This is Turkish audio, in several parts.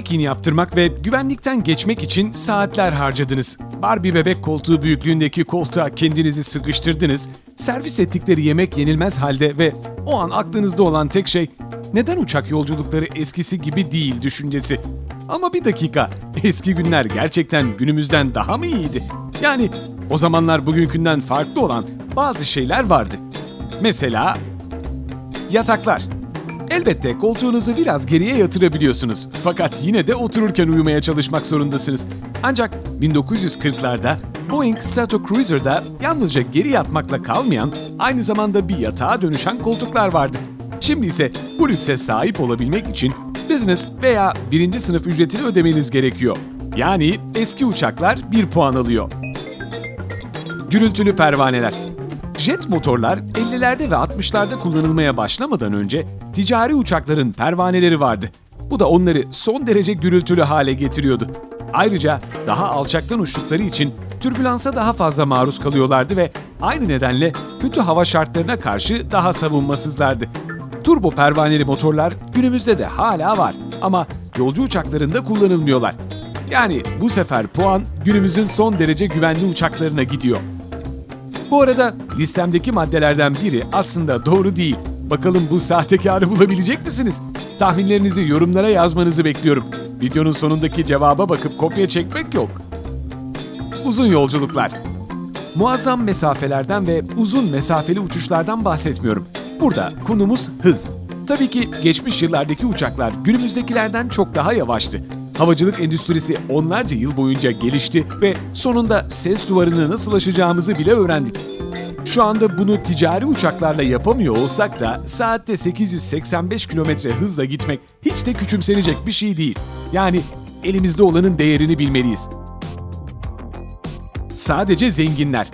check-in yaptırmak ve güvenlikten geçmek için saatler harcadınız. Barbie bebek koltuğu büyüklüğündeki koltuğa kendinizi sıkıştırdınız. Servis ettikleri yemek yenilmez halde ve o an aklınızda olan tek şey neden uçak yolculukları eskisi gibi değil düşüncesi. Ama bir dakika, eski günler gerçekten günümüzden daha mı iyiydi? Yani o zamanlar bugünkünden farklı olan bazı şeyler vardı. Mesela yataklar. Elbette koltuğunuzu biraz geriye yatırabiliyorsunuz. Fakat yine de otururken uyumaya çalışmak zorundasınız. Ancak 1940'larda Boeing Stratocruiser'da yalnızca geri yatmakla kalmayan, aynı zamanda bir yatağa dönüşen koltuklar vardı. Şimdi ise bu lükse sahip olabilmek için business veya birinci sınıf ücretini ödemeniz gerekiyor. Yani eski uçaklar 1 puan alıyor. Gürültülü pervaneler. Jet motorlar 50'lerde ve 60'larda kullanılmaya başlamadan önce ticari uçakların pervaneleri vardı. Bu da onları son derece gürültülü hale getiriyordu. Ayrıca daha alçaktan uçtukları için türbülansa daha fazla maruz kalıyorlardı ve aynı nedenle kötü hava şartlarına karşı daha savunmasızlardı. Turbo pervaneli motorlar günümüzde de hala var ama yolcu uçaklarında kullanılmıyorlar. Yani bu sefer puan günümüzün son derece güvenli uçaklarına gidiyor. Bu arada listemdeki maddelerden biri aslında doğru değil. Bakalım bu sahtekarı bulabilecek misiniz? Tahminlerinizi yorumlara yazmanızı bekliyorum. Videonun sonundaki cevaba bakıp kopya çekmek yok. Uzun yolculuklar. Muazzam mesafelerden ve uzun mesafeli uçuşlardan bahsetmiyorum. Burada konumuz hız. Tabii ki geçmiş yıllardaki uçaklar günümüzdekilerden çok daha yavaştı. Havacılık endüstrisi onlarca yıl boyunca gelişti ve sonunda ses duvarını nasıl aşacağımızı bile öğrendik. Şu anda bunu ticari uçaklarla yapamıyor olsak da saatte 885 kilometre hızla gitmek hiç de küçümsenecek bir şey değil. Yani elimizde olanın değerini bilmeliyiz. Sadece zenginler.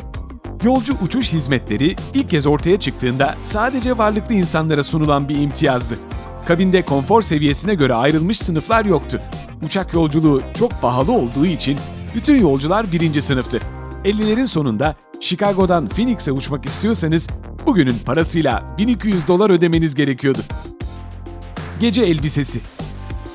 Yolcu uçuş hizmetleri ilk kez ortaya çıktığında sadece varlıklı insanlara sunulan bir imtiyazdı. Kabinde konfor seviyesine göre ayrılmış sınıflar yoktu. Uçak yolculuğu çok pahalı olduğu için bütün yolcular birinci sınıftı. 50'lerin sonunda Chicago'dan Phoenix'e uçmak istiyorsanız bugünün parasıyla 1200 dolar ödemeniz gerekiyordu. Gece elbisesi.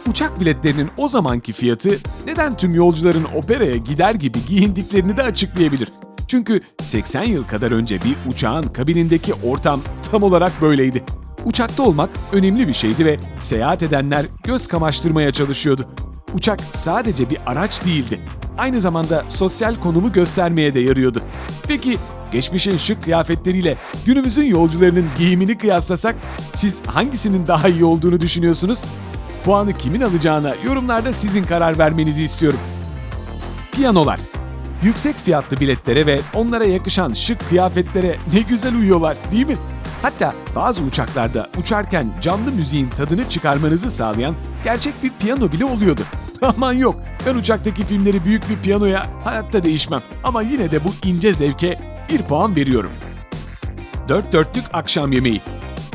Uçak biletlerinin o zamanki fiyatı neden tüm yolcuların operaya gider gibi giyindiklerini de açıklayabilir. Çünkü 80 yıl kadar önce bir uçağın kabinindeki ortam tam olarak böyleydi. Uçakta olmak önemli bir şeydi ve seyahat edenler göz kamaştırmaya çalışıyordu. Uçak sadece bir araç değildi. Aynı zamanda sosyal konumu göstermeye de yarıyordu. Peki geçmişin şık kıyafetleriyle günümüzün yolcularının giyimini kıyaslasak siz hangisinin daha iyi olduğunu düşünüyorsunuz? Puanı kimin alacağına yorumlarda sizin karar vermenizi istiyorum. Piyanolar. Yüksek fiyatlı biletlere ve onlara yakışan şık kıyafetlere ne güzel uyuyorlar değil mi? Hatta bazı uçaklarda uçarken canlı müziğin tadını çıkarmanızı sağlayan gerçek bir piyano bile oluyordu. Aman yok, ben uçaktaki filmleri büyük bir piyanoya hayatta değişmem ama yine de bu ince zevke bir puan veriyorum. Dört dörtlük akşam yemeği.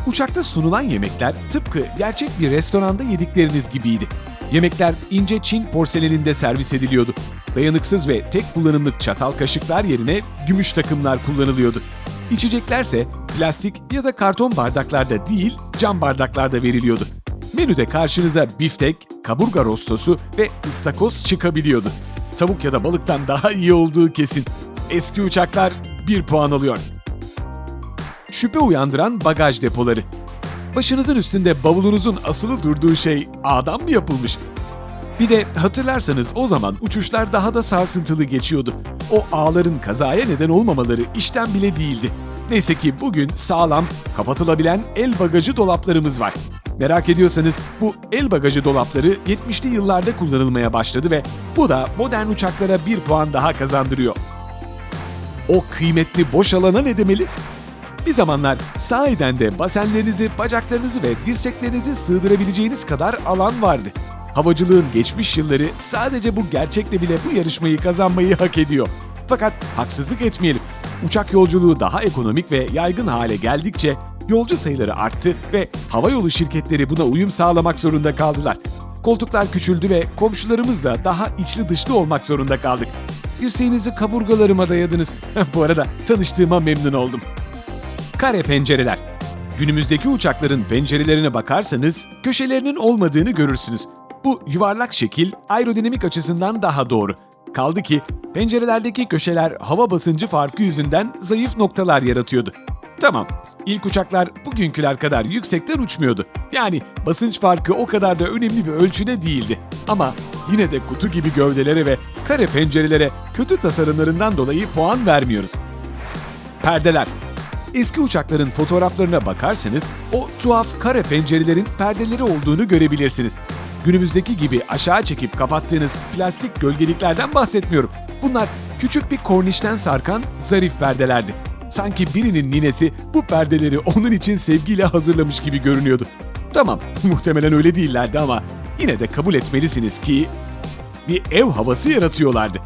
Uçakta sunulan yemekler tıpkı gerçek bir restoranda yedikleriniz gibiydi. Yemekler ince Çin porseleninde servis ediliyordu. Dayanıksız ve tek kullanımlık çatal kaşıklar yerine gümüş takımlar kullanılıyordu. İçeceklerse plastik ya da karton bardaklarda değil, cam bardaklarda veriliyordu. Menüde karşınıza biftek, kaburga rostosu ve ıstakoz çıkabiliyordu. Tavuk ya da balıktan daha iyi olduğu kesin. Eski uçaklar 1 puan alıyor. Şüphe uyandıran bagaj depoları. Başınızın üstünde bavulunuzun asılı durduğu şey ağdan mı yapılmış? Bir de hatırlarsanız o zaman uçuşlar daha da sarsıntılı geçiyordu. O ağların kazaya neden olmamaları işten bile değildi. Neyse ki bugün sağlam, kapatılabilen el bagajı dolaplarımız var. Merak ediyorsanız bu el bagajı dolapları 70'li yıllarda kullanılmaya başladı ve bu da modern uçaklara bir puan daha kazandırıyor. O kıymetli boş alana ne demeli? Bir zamanlar sahiden de basenlerinizi, bacaklarınızı ve dirseklerinizi sığdırabileceğiniz kadar alan vardı. Havacılığın geçmiş yılları sadece bu gerçekle bile bu yarışmayı kazanmayı hak ediyor. Fakat haksızlık etmeyelim. Uçak yolculuğu daha ekonomik ve yaygın hale geldikçe yolcu sayıları arttı ve havayolu şirketleri buna uyum sağlamak zorunda kaldılar. Koltuklar küçüldü ve komşularımız da daha içli dışlı olmak zorunda kaldık. Dirseğinizi kaburgalarıma dayadınız. bu arada tanıştığıma memnun oldum. Kare pencereler. Günümüzdeki uçakların pencerelerine bakarsanız köşelerinin olmadığını görürsünüz. Bu yuvarlak şekil aerodinamik açısından daha doğru. Kaldı ki pencerelerdeki köşeler hava basıncı farkı yüzünden zayıf noktalar yaratıyordu. Tamam, ilk uçaklar bugünküler kadar yüksekten uçmuyordu. Yani basınç farkı o kadar da önemli bir ölçüde değildi. Ama yine de kutu gibi gövdelere ve kare pencerelere kötü tasarımlarından dolayı puan vermiyoruz. Perdeler. Eski uçakların fotoğraflarına bakarsanız o tuhaf kare pencerelerin perdeleri olduğunu görebilirsiniz. Günümüzdeki gibi aşağı çekip kapattığınız plastik gölgeliklerden bahsetmiyorum. Bunlar küçük bir kornişten sarkan zarif perdelerdi. Sanki birinin ninesi bu perdeleri onun için sevgiyle hazırlamış gibi görünüyordu. Tamam, muhtemelen öyle değillerdi ama yine de kabul etmelisiniz ki bir ev havası yaratıyorlardı.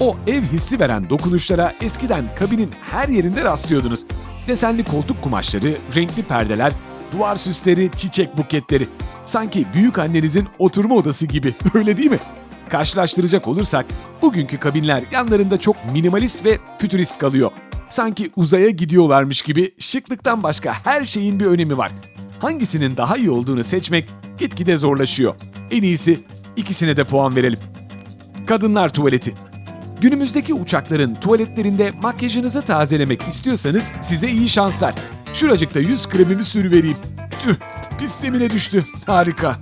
O ev hissi veren dokunuşlara eskiden kabinin her yerinde rastlıyordunuz. Desenli koltuk kumaşları, renkli perdeler, duvar süsleri, çiçek buketleri. Sanki büyük annenizin oturma odası gibi, öyle değil mi? Karşılaştıracak olursak, bugünkü kabinler yanlarında çok minimalist ve fütürist kalıyor. Sanki uzaya gidiyorlarmış gibi şıklıktan başka her şeyin bir önemi var. Hangisinin daha iyi olduğunu seçmek gitgide zorlaşıyor. En iyisi ikisine de puan verelim. Kadınlar tuvaleti. Günümüzdeki uçakların tuvaletlerinde makyajınızı tazelemek istiyorsanız size iyi şanslar. Şuracıkta yüz kremimi sürüvereyim. Tüh, pistemine düştü. Harika.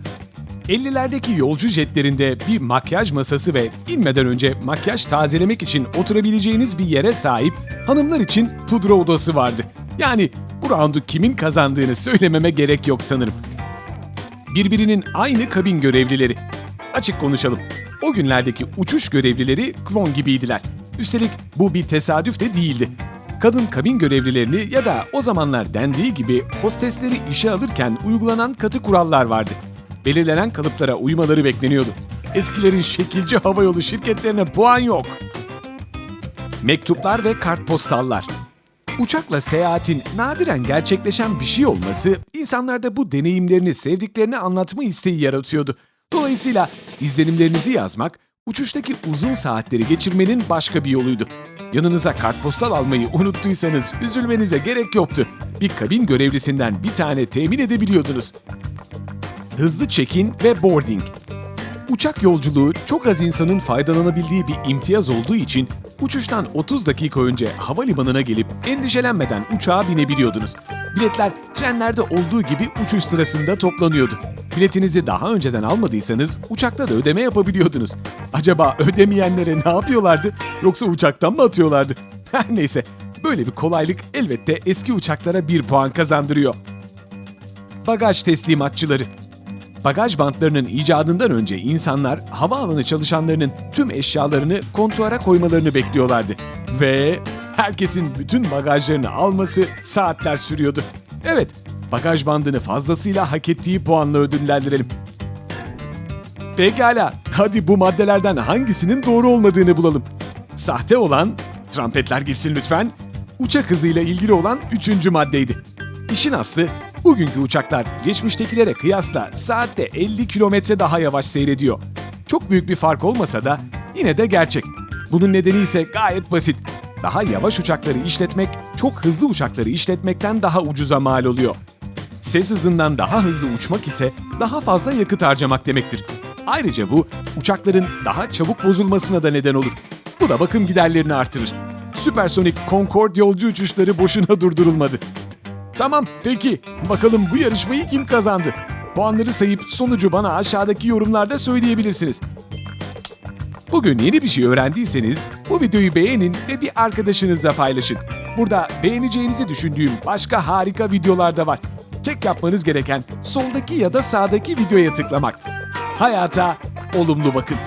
50'lerdeki yolcu jetlerinde bir makyaj masası ve inmeden önce makyaj tazelemek için oturabileceğiniz bir yere sahip hanımlar için pudra odası vardı. Yani bu roundu kimin kazandığını söylememe gerek yok sanırım birbirinin aynı kabin görevlileri. Açık konuşalım. O günlerdeki uçuş görevlileri klon gibiydiler. Üstelik bu bir tesadüf de değildi. Kadın kabin görevlilerini ya da o zamanlar dendiği gibi hostesleri işe alırken uygulanan katı kurallar vardı. Belirlenen kalıplara uymaları bekleniyordu. Eskilerin şekilci havayolu şirketlerine puan yok. Mektuplar ve kartpostallar. Uçakla seyahatin nadiren gerçekleşen bir şey olması insanlarda bu deneyimlerini sevdiklerine anlatma isteği yaratıyordu. Dolayısıyla izlenimlerinizi yazmak, uçuştaki uzun saatleri geçirmenin başka bir yoluydu. Yanınıza kartpostal almayı unuttuysanız üzülmenize gerek yoktu. Bir kabin görevlisinden bir tane temin edebiliyordunuz. Hızlı check-in ve boarding. Uçak yolculuğu çok az insanın faydalanabildiği bir imtiyaz olduğu için uçuştan 30 dakika önce havalimanına gelip endişelenmeden uçağa binebiliyordunuz. Biletler trenlerde olduğu gibi uçuş sırasında toplanıyordu. Biletinizi daha önceden almadıysanız uçakta da ödeme yapabiliyordunuz. Acaba ödemeyenlere ne yapıyorlardı yoksa uçaktan mı atıyorlardı? Her neyse böyle bir kolaylık elbette eski uçaklara bir puan kazandırıyor. Bagaj teslimatçıları Bagaj bantlarının icadından önce insanlar havaalanı çalışanlarının tüm eşyalarını kontuara koymalarını bekliyorlardı. Ve herkesin bütün bagajlarını alması saatler sürüyordu. Evet, bagaj bandını fazlasıyla hak ettiği puanla ödüllendirelim. Pekala, hadi bu maddelerden hangisinin doğru olmadığını bulalım. Sahte olan, trampetler girsin lütfen, uçak hızıyla ilgili olan üçüncü maddeydi. İşin aslı, bugünkü uçaklar geçmiştekilere kıyasla saatte 50 kilometre daha yavaş seyrediyor. Çok büyük bir fark olmasa da yine de gerçek. Bunun nedeni ise gayet basit. Daha yavaş uçakları işletmek, çok hızlı uçakları işletmekten daha ucuza mal oluyor. Ses hızından daha hızlı uçmak ise daha fazla yakıt harcamak demektir. Ayrıca bu uçakların daha çabuk bozulmasına da neden olur. Bu da bakım giderlerini artırır. Süpersonik Concorde yolcu uçuşları boşuna durdurulmadı. Tamam, peki. Bakalım bu yarışmayı kim kazandı? Puanları sayıp sonucu bana aşağıdaki yorumlarda söyleyebilirsiniz. Bugün yeni bir şey öğrendiyseniz bu videoyu beğenin ve bir arkadaşınızla paylaşın. Burada beğeneceğinizi düşündüğüm başka harika videolar da var. Tek yapmanız gereken soldaki ya da sağdaki videoya tıklamak. Hayata olumlu bakın.